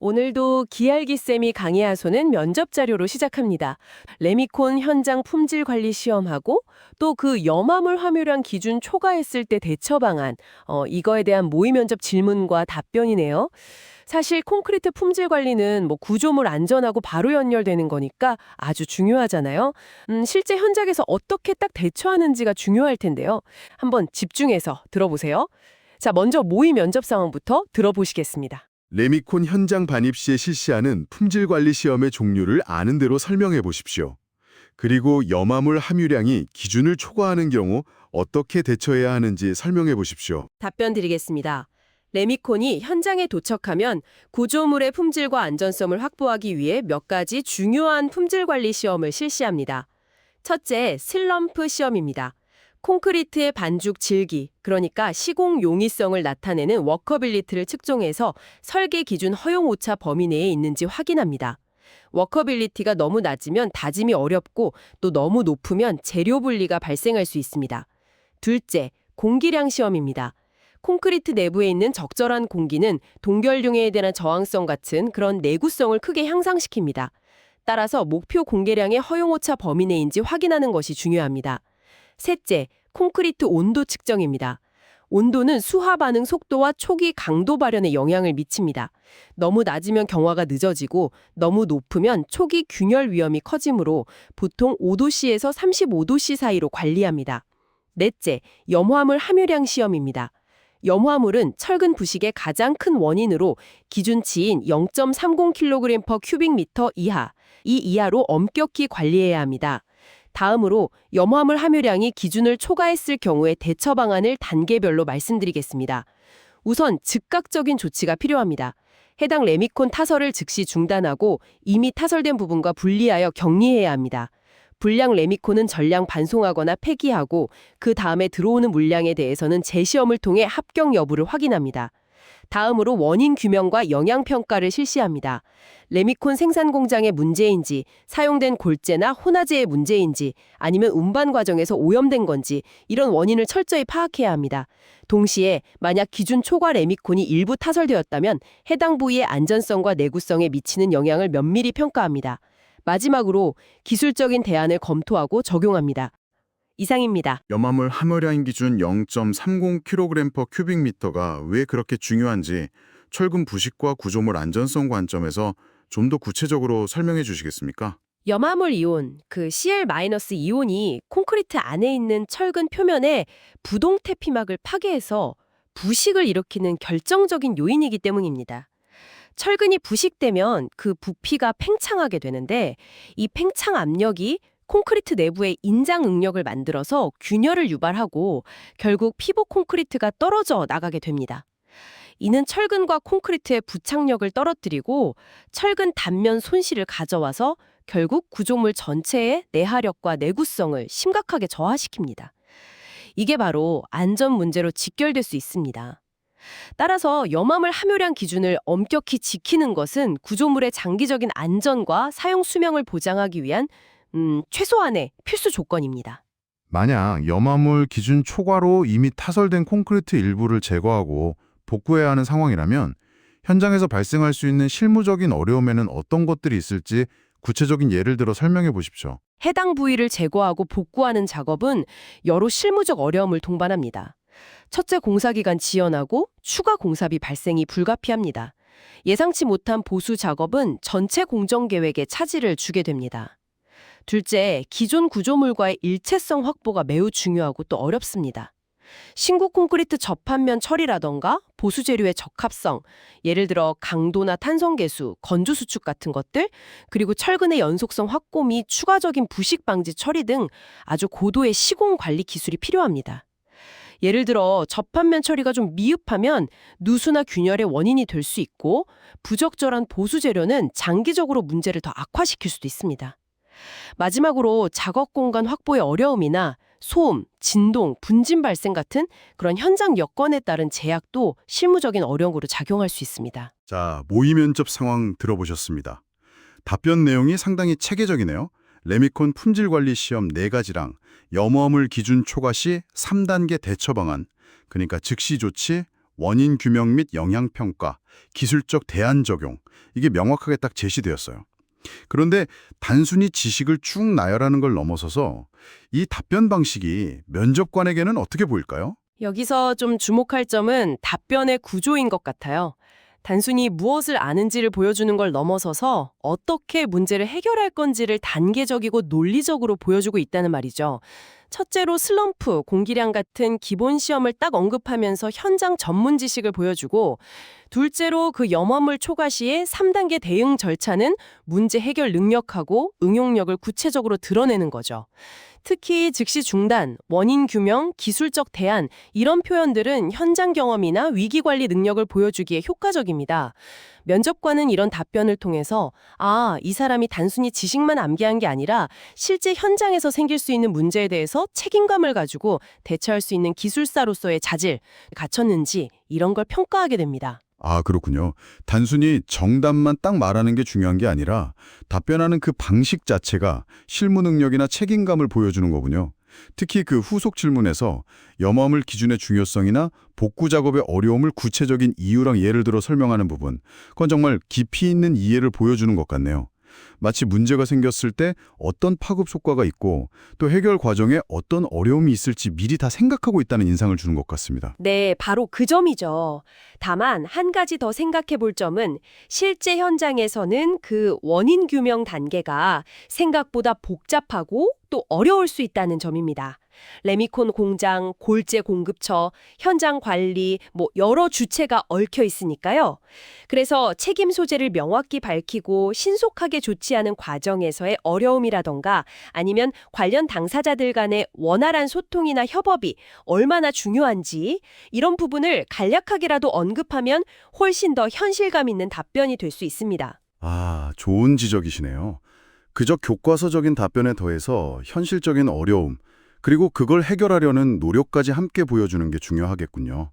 오늘도 기알기쌤이 강의하소는 면접 자료로 시작합니다. 레미콘 현장 품질 관리 시험하고 또 그 염화물 함유량 기준 초과했을 때 대처 방안, 어, 이거에 대한 모의 면접 질문과 답변이네요. 사실 콘크리트 품질 관리는 뭐 구조물 안전하고 바로 연결되는 거니까 아주 중요하잖아요. 음, 실제 현장에서 어떻게 딱 대처하는지가 중요할 텐데요. 한번 집중해서 들어보세요. 자, 먼저 모의 면접 상황부터 들어보시겠습니다. 레미콘 현장 반입 시에 실시하는 품질 관리 시험의 종류를 아는 대로 설명해 보십시오. 그리고 염화물 함유량이 기준을 초과하는 경우 어떻게 대처해야 하는지 설명해 보십시오. 답변 드리겠습니다. 레미콘이 현장에 도착하면 구조물의 품질과 안전성을 확보하기 위해 몇 가지 중요한 품질 관리 시험을 실시합니다. 첫째, 슬럼프 시험입니다. 콘크리트의 반죽 질기, 그러니까 시공 용이성을 나타내는 워커빌리티를 측정해서 설계 기준 허용 오차 범위 내에 있는지 확인합니다. 워커빌리티가 너무 낮으면 다짐이 어렵고 또 너무 높으면 재료 분리가 발생할 수 있습니다. 둘째, 공기량 시험입니다. 콘크리트 내부에 있는 적절한 공기는 동결융해에 대한 저항성 같은 그런 내구성을 크게 향상시킵니다. 따라서 목표 공개량의 허용오차 범위 내인지 확인하는 것이 중요합니다. 셋째, 콘크리트 온도 측정입니다. 온도는 수화 반응 속도와 초기 강도 발현에 영향을 미칩니다. 너무 낮으면 경화가 늦어지고 너무 높으면 초기 균열 위험이 커지므로 보통 5도씨에서 35도씨 사이로 관리합니다. 넷째, 염화물 함유량 시험입니다. 염화물은 철근 부식의 가장 큰 원인으로 기준치인 0.30kg per 큐빅미터 이하, 이 이하로 엄격히 관리해야 합니다. 다음으로 염화물 함유량이 기준을 초과했을 경우의 대처 방안을 단계별로 말씀드리겠습니다. 우선 즉각적인 조치가 필요합니다. 해당 레미콘 타설을 즉시 중단하고 이미 타설된 부분과 분리하여 격리해야 합니다. 불량 레미콘은 전량 반송하거나 폐기하고 그 다음에 들어오는 물량에 대해서는 재시험을 통해 합격 여부를 확인합니다. 다음으로 원인 규명과 영양 평가를 실시합니다. 레미콘 생산 공장의 문제인지, 사용된 골재나 혼화제의 문제인지, 아니면 운반 과정에서 오염된 건지 이런 원인을 철저히 파악해야 합니다. 동시에 만약 기준 초과 레미콘이 일부 타설되었다면 해당 부위의 안전성과 내구성에 미치는 영향을 면밀히 평가합니다. 마지막으로 기술적인 대안을 검토하고 적용합니다. 이상입니다. 염화물 함유량 기준 0.30kg per 큐빅미터가 왜 그렇게 중요한지 철근 부식과 구조물 안전성 관점에서 좀 더 구체적으로 설명해 주시겠습니까? 염화물 이온, 그 Cl- 이온이 콘크리트 안에 있는 철근 표면에 부동 태피막을 파괴해서 부식을 일으키는 결정적인 요인이기 때문입니다. 철근이 부식되면 그 부피가 팽창하게 되는데 이 팽창 압력이 콘크리트 내부에 인장 응력을 만들어서 균열을 유발하고 결국 피복 콘크리트가 떨어져 나가게 됩니다. 이는 철근과 콘크리트의 부착력을 떨어뜨리고 철근 단면 손실을 가져와서 결국 구조물 전체의 내하력과 내구성을 심각하게 저하시킵니다. 이게 바로 안전 문제로 직결될 수 있습니다. 따라서 염화물 함유량 기준을 엄격히 지키는 것은 구조물의 장기적인 안전과 사용 수명을 보장하기 위한 음, 최소한의 필수 조건입니다. 만약 염화물 기준 초과로 이미 타설된 콘크리트 일부를 제거하고 복구해야 하는 상황이라면 현장에서 발생할 수 있는 실무적인 어려움에는 어떤 것들이 있을지 구체적인 예를 들어 설명해 보십시오. 해당 부위를 제거하고 복구하는 작업은 여러 실무적 어려움을 동반합니다. 첫째 공사기간 지연하고 추가 공사비 발생이 불가피합니다. 예상치 못한 보수 작업은 전체 공정 계획에 차질을 주게 됩니다. 둘째, 기존 구조물과의 일체성 확보가 매우 중요하고 또 어렵습니다. 신구 콘크리트 접합면 처리라던가 보수 재료의 적합성, 예를 들어 강도나 탄성 계수, 건조 수축 같은 것들, 그리고 철근의 연속성 확보 및 추가적인 부식 방지 처리 등 아주 고도의 시공 관리 기술이 필요합니다. 예를 들어 접합면 처리가 좀 미흡하면 누수나 균열의 원인이 될 수 있고 부적절한 보수 재료는 장기적으로 문제를 더 악화시킬 수도 있습니다. 마지막으로 작업 공간 확보의 어려움이나 소음, 진동, 분진 발생 같은 그런 현장 여건에 따른 제약도 실무적인 어려움으로 작용할 수 있습니다. 자, 모의 면접 상황 들어보셨습니다. 답변 내용이 상당히 체계적이네요. 레미콘 품질 관리 시험 4가지랑 염화물 기준 초과 시 3단계 대처 방안, 그러니까 즉시 조치, 원인 규명 및 영향 평가, 기술적 대안 적용 이게 명확하게 딱 제시되었어요. 그런데 단순히 지식을 쭉 나열하는 걸 넘어서서 이 답변 방식이 면접관에게는 어떻게 보일까요? 여기서 좀 주목할 점은 답변의 구조인 것 같아요. 단순히 무엇을 아는지를 보여주는 걸 넘어서서 어떻게 문제를 해결할 건지를 단계적이고 논리적으로 보여주고 있다는 말이죠. 첫째로 슬럼프, 공기량 같은 기본 시험을 딱 언급하면서 현장 전문 지식을 보여주고 둘째로 그 염화물 초과 시의 3단계 대응 절차는 문제 해결 능력하고 응용력을 구체적으로 드러내는 거죠. 특히 즉시 중단, 원인 규명, 기술적 대안 이런 표현들은 현장 경험이나 위기 관리 능력을 보여주기에 효과적입니다. 면접관은 이런 답변을 통해서 아, 이 사람이 단순히 지식만 암기한 게 아니라 실제 현장에서 생길 수 있는 문제에 대해서 책임감을 가지고 대처할 수 있는 기술사로서의 자질 갖췄는지 이런 걸 평가하게 됩니다. 아, 그렇군요. 단순히 정답만 딱 말하는 게 중요한 게 아니라 답변하는 그 방식 자체가 실무 능력이나 책임감을 보여주는 거군요. 특히 그 후속 질문에서 염화물 기준의 중요성이나 복구 작업의 어려움을 구체적인 이유랑 예를 들어 설명하는 부분, 그건 정말 깊이 있는 이해를 보여주는 것 같네요. 마치 문제가 생겼을 때 어떤 파급 효과가 있고 또 해결 과정에 어떤 어려움이 있을지 미리 다 생각하고 있다는 인상을 주는 것 같습니다. 네, 바로 그 점이죠. 다만 한 가지 더 생각해 볼 점은 실제 현장에서는 그 원인 규명 단계가 생각보다 복잡하고 또 어려울 수 있다는 점입니다. 레미콘 공장, 골재 공급처, 현장 관리, 뭐 여러 주체가 얽혀 있으니까요. 그래서 책임 소재를 명확히 밝히고 신속하게 조치하는 과정에서의 어려움이라던가 아니면 관련 당사자들 간의 원활한 소통이나 협업이 얼마나 중요한지 이런 부분을 간략하게라도 언급하면 훨씬 더 현실감 있는 답변이 될 수 있습니다. 아, 좋은 지적이시네요. 그저 교과서적인 답변에 더해서 현실적인 어려움, 그리고 그걸 해결하려는 노력까지 함께 보여주는 게 중요하겠군요.